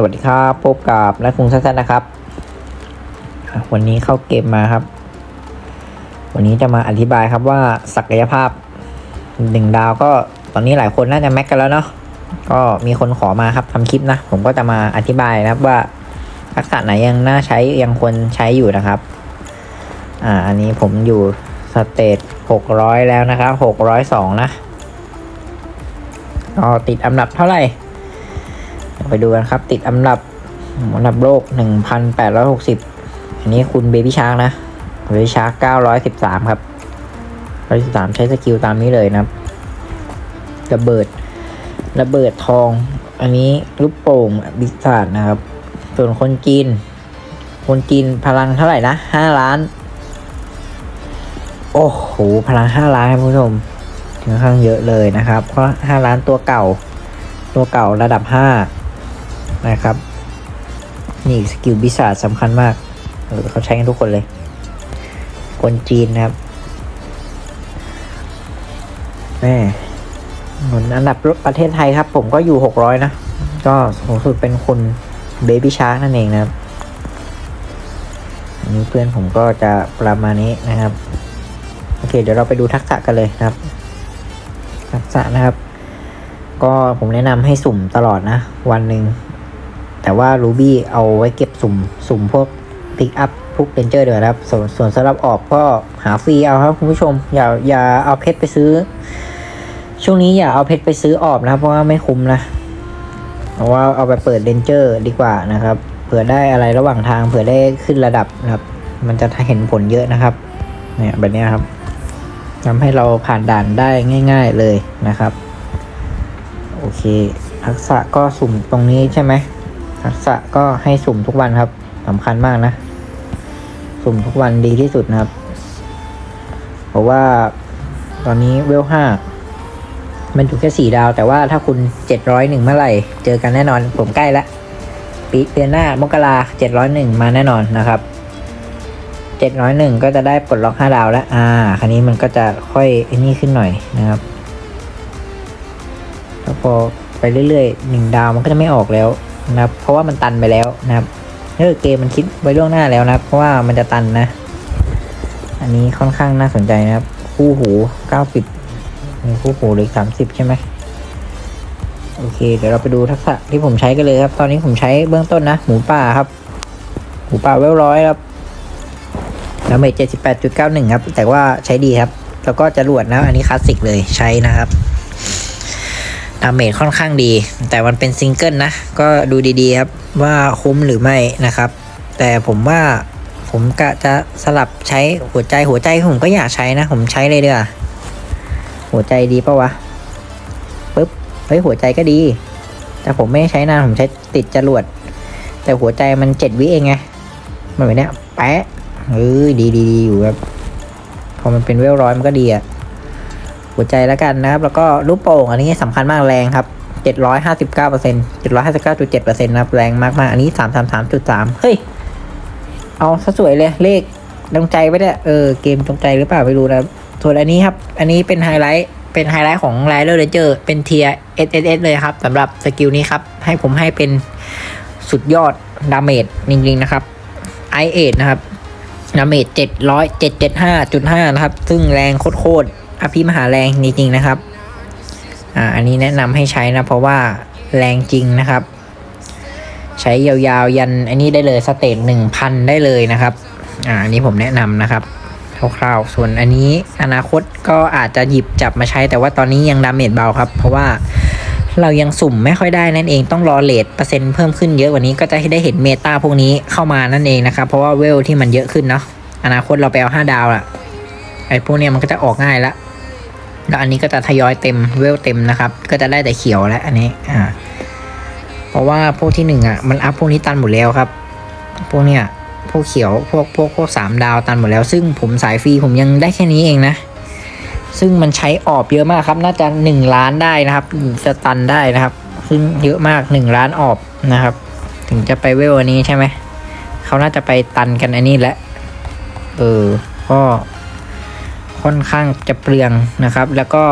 สวัสดีครับพบกับนักคุงสั้นๆนะครับ วันนี้เข้าเกมมาครับ วันนี้จะมาอธิบายครับว่าศักยภาพหนึ่งดาวก็ตอนนี้หลายคนน่าจะแม็กกันแล้วเนาะก็มีคนขอมาครับทำคลิปนะ ผมก็จะมาอธิบายนะครับว่าทักษะไหนยังน่าใช้ยังควรใช้อยู่นะครับอ่าอันนี้ผมอยู่สเตจหกร้อยแล้วนะครับหกร้อยสองนะก็ติดอันดับเท่าไหร่ ไปดูกันครับ ติดอันดับอันดับโลก 1,860 อันนี้คุณเบบี้ชาร์กนะเบบี้ชาร์ก913 ครับ113 ใช้สกิลตามนี้เลยนะครับระเบิดระเบิดทอง อันนี้ลูกโป่งบิสาดนะครับ ส่วนคนจีน คนจีนพลังเท่าไหร่นะ5ล้าน โอ้โห พลัง5ล้านครับคุณผู้ชมค่อนข้างเยอะเลยนะครับ เพราะ5ล้านตัวเก่า ตัวเก่าระดับ5 นะครับ นี่สกิลบิสาสำคัญมากเขาใช้กันทุกคนเลย คนจีนนะครับแม่หนุนอันดับประเทศไทยครับ ผมก็อยู่600นะ ก็สูงสุดเป็นคุณเบบี้ชาร์กนั่นเองนะครับอันนี้เพื่อนผมก็จะประมาณนี้นะครับ โอเค เดี๋ยวเราไปดูทักษะกันเลยนะครับ ทักษะนะครับ ก็ผมแนะนำให้สุ่มตลอดนะ วันหนึ่ง แต่ว่า Ruby เอาไว้เก็บสุ่ม สุ่มพวกพิกอัพพวกเ a นเจอร์เดี๋ยวนะครับ ส่วนส่วนสำหรับออกก็หาฟรีเอาครับคุณผู้ชม อย่าอย่าเอาเพชรไปซื้อ ช่วงนี้อย่าเอาเพชรไปซื้อออกนะครับเพราะว่าไม่คุ้มนะเพราะว่าเอาไปเปิดเ a นเจอร์ดีกว่านะครับ เผื่อได้อะไรระหว่างทางเผื่อได้ขึ้นระดับนะครับ มันจะเห็นผลเยอะนะครับ เนี่ยแบบนี้ครับทำให้เราผ่านด่านได้ง่าย ๆเลยนะครับ โอเค ทักษะก็สุ่มตรงนี้ใช่ไหม ทักษะก็ให้สุ่มทุกวันครับสำคัญมากนะ สุ่มทุกวันดีที่สุดนะครับ เพราะว่าตอนนี้เวลห้ามันอยู่แค่สี่ดาว แต่ว่าถ้าคุณเจ็ดร้อยหนึ่งเมื่อไหร่ เจอกันแน่นอน ผมใกล้ละปีเดือนหน้ามกราเจ็ดร้อยหนึ่งมาแน่นอนนะครับเจ็ดร้อยหนึ่งก็จะได้ปลดล็อกห้าดาวแล้ว อ่า คันนี้มันก็จะค่อยไอ้นี่ขึ้นหน่อยนะครับแล้วพอไปเรื่อยๆหนึ่งดาวมันก็จะไม่ออกแล้ว นะครับ เพราะว่ามันตันไปแล้วนะครับเออเกมมันคิดไว้ล่วงหน้าแล้วนะครับ เพราะว่ามันจะตันนะ อันนี้ค่อนข้างน่าสนใจนะครับ คู่หูเก้าสิบมีคู่หูเหลือสามสิบใช่ไหมโอเค เดี๋ยวเราไปดูทักษะที่ผมใช้กันเลยครับ ตอนนี้ผมใช้เบื้องต้นนะ หมูป่าครับ หมูป่าเวลร้อยครับแล้วเมจเจ็ดสิบแปดจุดเก้าหนึ่งครับ แต่ว่าใช้ดีครับ แล้วก็จรวดนะ อันนี้คลาสสิกเลยใช้นะครับ ดาเมจค่อนข้างดี แต่มันเป็นซิงเกิลนะ ก็ดูดีๆครับ ว่าคุ้มหรือไม่นะครับ แต่ผมว่าผมกะจะสลับใช้หัวใจหัวใจผมก็อยากใช้นะ ผมใช้เลยเด้อหัวใจดีปะวะปึ๊บเฮ้ยหัวใจก็ดี แต่ผมไม่ใช้นานผมใช้ติดจรวด แต่หัวใจมันเจ็ดวิเองไงมันแบบเนี้ยแปะเออดีดีดีอยู่ครับพอมันเป็นเวลร้อยมันก็ดีอะ หัวใจแล้วกันนะครับ แล้วก็ลูกโป่งอันนี้สำคัญมากแรงครับ759เปอร์เซ็นต์759.7เปอร์เซ็นต์นะครับแรงมากๆอันนี้333.3เฮ้ย เอาซะสวยเลยเลขจงใจไว้เนี่ยเออเกมจงใจหรือเปล่าไม่รู้นะส่วนอันนี้ครับ อันนี้เป็นไฮไลท์เป็นไฮไลท์ของไลเลอร์เรเจอร์เป็นเทีย SSS เลยครับสำหรับสกิลนี้ครับ ให้ผมให้เป็นสุดยอดดาเมจจริงๆนะครับ i8 นะครับดาเมจ700 775.5 นะครับ ซึ่งแรงโคตร อภิมหาแรงจริงๆนะครับ อ่า อันนี้แนะนำให้ใช้นะ เพราะว่าแรงจริงนะครับ ใช้ยาวๆยันอันนี้ได้เลยสเตจหนึ่งพันได้เลยนะครับ อ่า อันนี้ผมแนะนำนะครับคร่าวๆ ส่วนอันนี้อนาคตก็อาจจะหยิบจับมาใช้ แต่ว่าตอนนี้ยังดาเมจเบาครับ เพราะว่าเรายังสุ่มไม่ค่อยได้นั่นเองต้องรอเลทเปอร์เซ็นต์เพิ่มขึ้นเยอะกว่านี้ก็จะได้เห็นเมตาพวกนี้เข้ามานั่นเองนะครับ เพราะว่าเวลที่มันเยอะขึ้นเนาะอนาคตเราไปเอาห้าดาวละไอ้พวกเนี้ยมันก็จะออกง่ายละ แล้วอันนี้ก็จะทยอยเต็มเวลเต็มนะครับ ก็จะได้แต่เขียวแล้วอันนี้อ่าเพราะว่าพวกที่หนึ่งอะมันอัพพวกนี้ตันหมดแล้วครับ พวกเนี้ยพวกเขียวพวกพวกพวกสามดาวตันหมดแล้ว ซึ่งผมสายฟรีผมยังได้แค่นี้เองนะ ซึ่งมันใช้ออบเยอะมากครับน่าจะหนึ่งล้านได้นะครับจะตันได้นะครับซึ่งเยอะมากหนึ่งล้านออบนะครับ ถึงจะไปเวลอันนี้ใช่ไหมเขาน่าจะไปตันกันอันนี้แหละเออก็ ค่อนข้างจะเปลืองนะครับ แล้วก็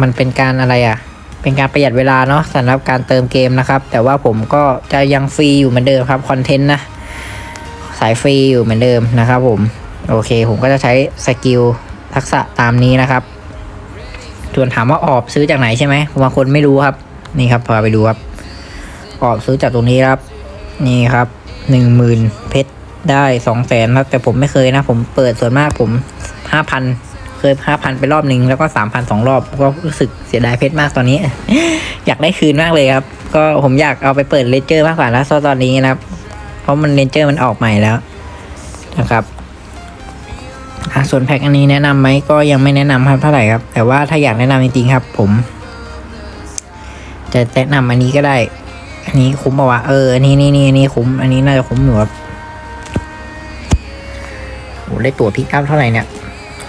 มันเป็นการอะไรอะ่ะ เป็นการประหยัดเวลาเนาะสำหรับการเติมเกมนะครับ แต่ว่าผมก็จะยังฟรีอยู่เหมือนเดิมครับคอนเทนต์นะสายฟรีอยู่เหมือนเดิมนะครับผมโอเค ผมก็จะใช้สกิลทักษะตามนี้นะครับส่วนถามว่าออบซื้อจากไหนใช่ไหมบางคนไม่รู้ครับ นี่ครับพาไปดูครับ ออบซื้อจากตรงนี้ครับ นี่ครับหนึ่งหมื่นเพชรได้สองแสนครับแต่ผมไม่เคยนะ ผมเปิดส่วนมากผม ห้าพันเคยห้าพันไปรอบหนึ่งแล้วก็สามพันสองรอบ ก็รู้สึกเสียดายเพชรมากตอนนี้ อยากได้คืนมากเลยครับ ก็ผมอยากเอาไปเปิดเลเจอร์มากกว่านะตอนนี้นะครับ เพราะมันเลนเจอร์มันออกใหม่แล้วนะครับส่วนแพ็คอันนี้แนะนำไหมก็ยังไม่แนะนำครับเท่าไหร่ครับ แต่ว่าถ้าอยากแนะนำจริงๆครับ ผม จะแนะนำอันนี้ก็ได้ อันนี้คุ้มป่าวะเอออันนี้นี่นี่อันนี้คุ้ม อันนี้น่าจะคุ้มอยู่ครับโอ้ได้ตั๋วพิกอัพเท่าไหร่เนี่ย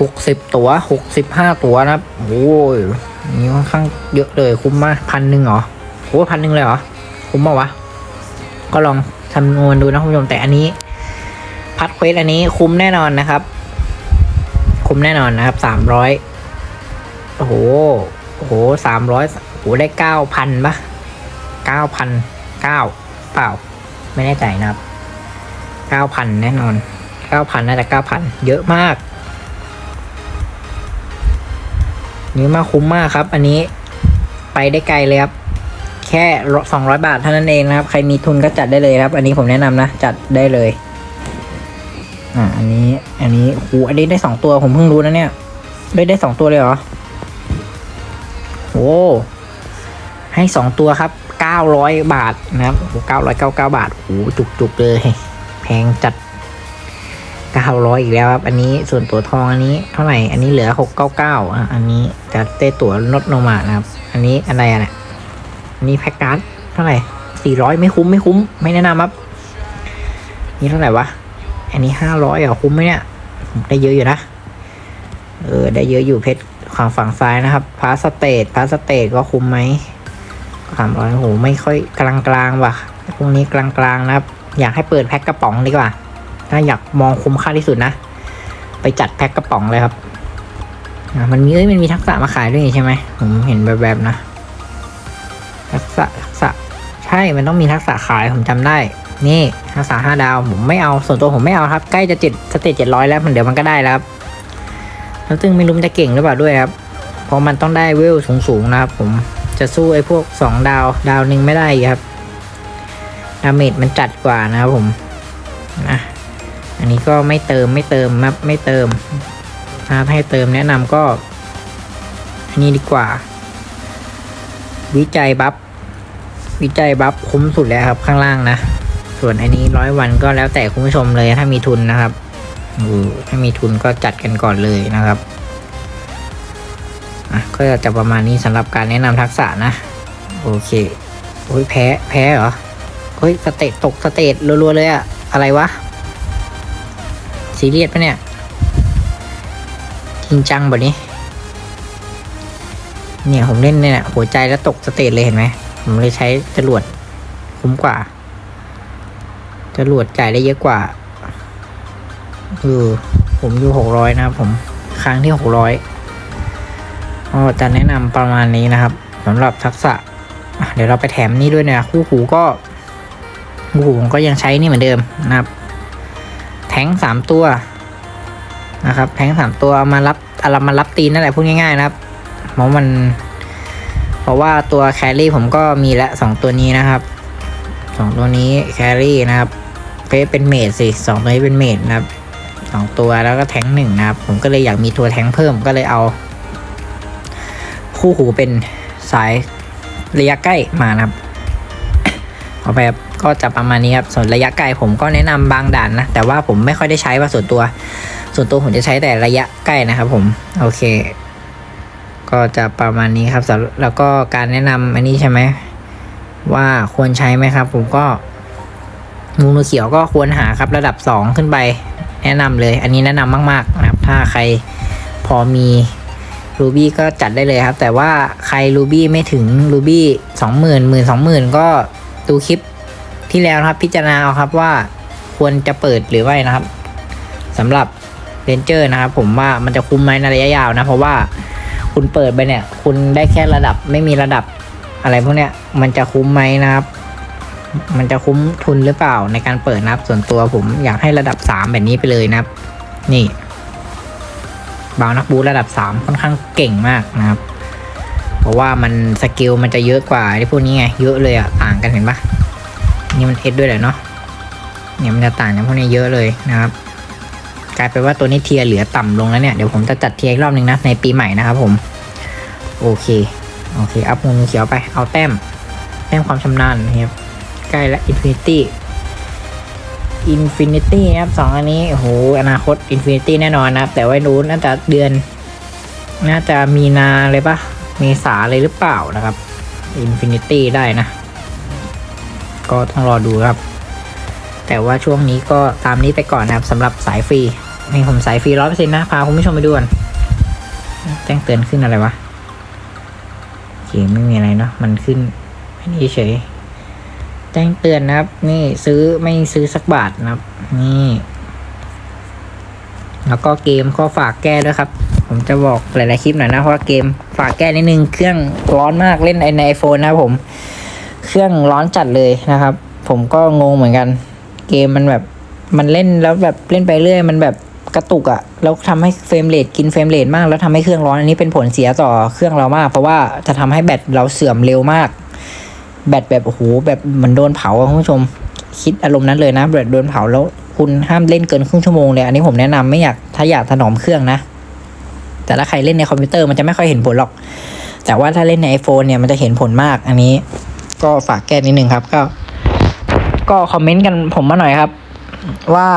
หกสิบตัวหกสิบห้าตัวนะครับโอ้ยนี่ค่อนข้างเยอะเลยคุ้มมากพันหนึ่งเหรอโอ้พันหนึ่งเลยเหรอ คุ้มป่าวะ ก็ลองคำนวณดูนะคุณผู้ชมแต่อันนี้ พัดเควสอันนี้คุ้มแน่นอนนะครับ คุ้มแน่นอนนะครับสามร้อยโอ้โหโอ้โหสามร้อยโอ้โหได้เก้าพันปะเก้าพันเก้าเปล่า ไม่แน่ใจนะครับเก้าพันแน่นอนเก้าพันน่าจะเก้าพันเยอะมาก เยอมาคุ้มมากครับ อันนี้ไปได้ไกลเลยครับ แค่สองร้อยบาทเท่านั้นเองนะครับ ใครมีทุนก็จัดได้เลยครับ อันนี้ผมแนะนำนะ จัดได้เลย อ่า อันนี้ อันนี้โหอันนี้ได้สองตัวผมเพิ่งรู้นะเนี่ย ได้ได้สองตัวเลยเหรอโอ้ให้สองตัวครับเก้าร้อยบาทนะครับโอ้เก้าร้อยเก้าเก้าบาทโอ้จุกจุกเลย แพงจัด เก้าร้อยอีกแล้วครับ อันนี้ส่วนตัวทองอันนี้เท่าไหร่ อันนี้เหลือหกเก้าเก้าอันนี้จะได้ตัวลดลงมานะครับ อันนี้อะไรอะเนี่ยอันนี้แพ็กการ์ดเท่าไหร่สี่ร้อยไม่คุ้มไม่คุ้ม ไม่แนะนำครับ นี่เท่าไหร่วะ อันนี้ห้าร้อยอะคุ้มไหมเนี่ย ได้เยอะอยู่นะ เออ ได้เยอะอยู่เพชรฝั่งฝั่งซ้ายนะครับ พาสเตทพาสเตทก็คุ้มไหมสามร้อยโหไม่ค่อยกลางกลางๆว่ะพวกนี้กลางกลางๆนะครับ อยากให้เปิดแพ็คกระป๋องดีกว่า ถ้าอยากมองคุ้มค่าที่สุดนะ ไปจัดแพ็คกระป๋องเลยครับอะมันมีเอ้ยมันมีทักษะมาขายด้วยนี่ใช่ไหมผมเห็นแบบๆนะ ทักษะทักษะใช่มันต้องมีทักษะขายผมจำได้ นี่ทักษะห้าดาวผมไม่เอาส่วนตัวผมไม่เอาครับ ใกล้จะเจ็ดสเตจเจ็ดร้อยแล้วมันเดี๋ยวมันก็ได้แล้วครับแล้วซึ่งไม่รู้มันจะเก่งหรือเปล่าด้วยครับเพราะมันต้องได้เวลสูงๆนะครับ ผมจะสู้ไอ้พวกสองดาวดาวหนึ่งไม่ได้ครับดาเมจมันจัดกว่านะครับผมนะ นนี้ก็ไม่เติมไม่เติมไม่เติมถ้าให้เติมแนะนำก็ อันนี้ดีกว่า วิจัยบัฟวิจัยบัฟคุ้มสุดแล้วครับข้างล่างนะ ส่วนอันนี้ร้อยวันก็แล้วแต่คุณผู้ชมเลยถ้ามีทุนนะครับถ้ามีทุนก็จัดกันก่อนเลยนะครับอะก็จะประมาณนี้สำหรับการแนะนำทักษะนะ โอเคโอ้ยแพ้ แพ้เหรอเฮ้ยสเตตตกสเตตรัวๆเลยอะอะไรวะ ซีเรียสปะเนี่ย จริงจังแบบนี้ เนี่ยผมเล่นเนี่ยหัวใจแล้วตกสเตจเลยเห็นไหม ผมเลยใช้จรวดคุ้มกว่าจรวดจ่ายได้เยอะกว่าคือผมอยู่หกร้อยนะครับผมครั้งที่หกร้อยก็จะแนะนำประมาณนี้นะครับสำหรับทักษะ เดี๋ยวเราไปแถมนี่ด้วยนะคู่หูก็คู่หูผมก็ยังใช้นี่เหมือนเดิมนะครับ ทงสามตัวนะครับแทงสามตัวเอามารับเอามารับตีนนั่นแหละพูดง่ายๆนะครับเพราะมัน เพราะว่าตัวแครี่ผมก็มีละสองตัวนี้นะครับสองตัวนี้แครี่นะครับเฟซเป็นเมดสิสองตัวนี้เป็นเมดนะครับสองตัวแล้วก็แทงหนึ่งนะครับ ผมก็เลยอยากมีตัวแทงเพิ่มก็เลยเอา คู่หูเป็นสายระยะใกล้มานะครับขอไปครับ ก็จะประมาณนี้ครับ ส่วนระยะไกลผมก็แนะนำบางด่านนะ แต่ว่าผมไม่ค่อยได้ใช้ว่าส่วนตัว ส่วนตัวผมจะใช้แต่ระยะใกล้นะครับผม โอเค ก็จะประมาณนี้ครับ แล้วก็การแนะนำอันนี้ใช่ไหม ว่าควรใช้ไหมครับ ผมก็งูมือเขียวก็ควรหาครับระดับสองขึ้นไป แนะนำเลย อันนี้แนะนำมาก ๆ นะครับ ถ้าใครพอมีรูบี้ก็จัดได้เลยครับ แต่ว่าใครรูบี้ไม่ถึงรูบี้สองหมื่นหมื่นสองหมื่นก็ดูคลิป ที่แล้วนะครับ พิจารณาเอาครับว่าควรจะเปิดหรือไม่นะครับสำหรับเรนเจอร์นะครับ ผมว่ามันจะคุ้มไหมในระยะยาวนะ เพราะว่าคุณเปิดไปเนี่ย คุณได้แค่ระดับไม่มีระดับอะไรพวกเนี้ยมันจะคุ้มไหมนะครับ มันจะคุ้มทุนหรือเปล่าในการเปิดนะครับ ส่วนตัวผมอยากให้ระดับสามแบบนี้ไปเลยนะครับ นี่บางนักบูระดับสามค่อนข้างเก่งมากนะครับ เพราะว่ามันสกิลมันจะเยอะกว่าที่พวกนี้ไง เยอะเลยอะต่างกันเห็นปะ นี่มันเอสด้วยแหละเนาะเนี่ยมันจะต่างจากพวกนี้เยอะเลยนะครับ กลายเป็นว่าตัวนี้เทียร์เหลือต่ำลงแล้วเนี่ยเดี๋ยวผมจะจัดเทียร์อีกรอบนึงนะในปีใหม่นะครับผมโอเคโอเคอัพงูเขียวไปเอาแต้มแต้มความชำนาญนะครับใกล้ละอินฟินิตี้อินฟินิตี้นะครับสองอันนี้โอ้โหอนาคตอินฟินิตี้แน่นอนนะครับแต่ว่ารู้น่าจะเดือน น่าจะมีนาเลยปะเมษาเลยหรือเปล่านะครับอินฟินิตี้ได้นะ ก็ต้องรอดูครับ แต่ว่าช่วงนี้ก็ตามนี้ไปก่อนนะครับสำหรับสายฟรีนี่ผมสายฟรีร้อยเปอร์เซ็นต์นะ พาคุณผู้ชมไปดูกันแจ้งเตือนขึ้นอะไรวะโอเคไม่มีอะไรเนาะมันขึ้นไม่นี่เฉยแจ้งเตือนนะครับ นี่ซื้อไม่ซื้อสักบาทนะครับ นี่ แล้วก็เกมก็ฝากแก้ด้วยครับ ผมจะบอกหลายๆคลิปหน่อยนะเพราะเกมฝากแก้นิดนึงเครื่องร้อนมากเล่นในไอโฟนนะครับผม รื่องร้อนจัดเลยนะครับ ผมก็งงเหมือนกัน เกมมันแบบมันเล่นแล้วแบบเล่นไปเรื่อย มันแบบกระตุกอะแล้วทำให้เฟรมเรทกินเฟรมเรทมาก แล้วทำให้เครื่องร้อนอันนี้เป็นผลเสียต่อเครื่องเรามาก เพราะว่าจะทำให้แบตเราเสื่อมเร็วมาก แบตแบบโอ้โหแบบเหมือนโดนเผาคุณผู้ชมคิดอารมณ์นั้นเลยนะแบตโดนเผาแล้วคุณห้ามเล่นเกินครึ่งชั่วโมงเลยอันนี้ผมแนะนำไม่อยากถ้าอยากถนอมเครื่องนะ แต่ถ้าใครเล่นในคอมพิวเตอร์มันจะไม่ค่อยเห็นผลหรอก แต่ว่าถ้าเล่นใน iPhone เนี่ยมันจะเห็นผลมากอันนี้ ก็ฝากแก้นิดนึงครับ ก็ ก็คอมเมนต์กันผมมาหน่อยครับ ว่า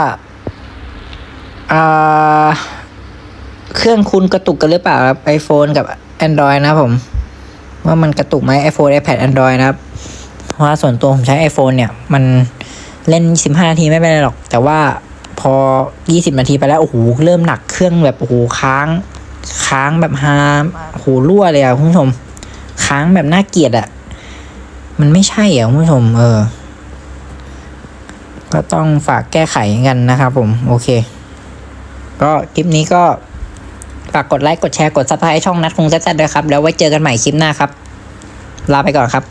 อ่าเครื่องคุณกระตุกกันหรือเปล่าครับ iPhone กับ Android นะผม ว่ามันกระตุกไหม iPhone iPad Android นะครับ เพราะว่าส่วนตัวผมใช้ iPhone เนี่ย มันเล่น 15 นาทีไม่เป็นไรหรอก แต่ว่าพอ 20 นาทีไปแล้ว โอ้โห เริ่มหนักเครื่องแบบ โอ้โห ค้าง ค้างแบบฮาโอ้โหรั่วเลยอะคุณผู้ชม ค้างแบบน่าเกลียดอะ มันไม่ใช่อะคุณผู้ชม เออ ก็ต้องฝากแก้ไขกันนะครับผม โอเค ก็คลิปนี้ก็ฝากกดไลค์ กดแชร์ กดซับสไครต์ช่องนัดคงแซ่ดด้วยครับ แล้วไว้เจอกันใหม่คลิปหน้าครับ ลาไปก่อนครับ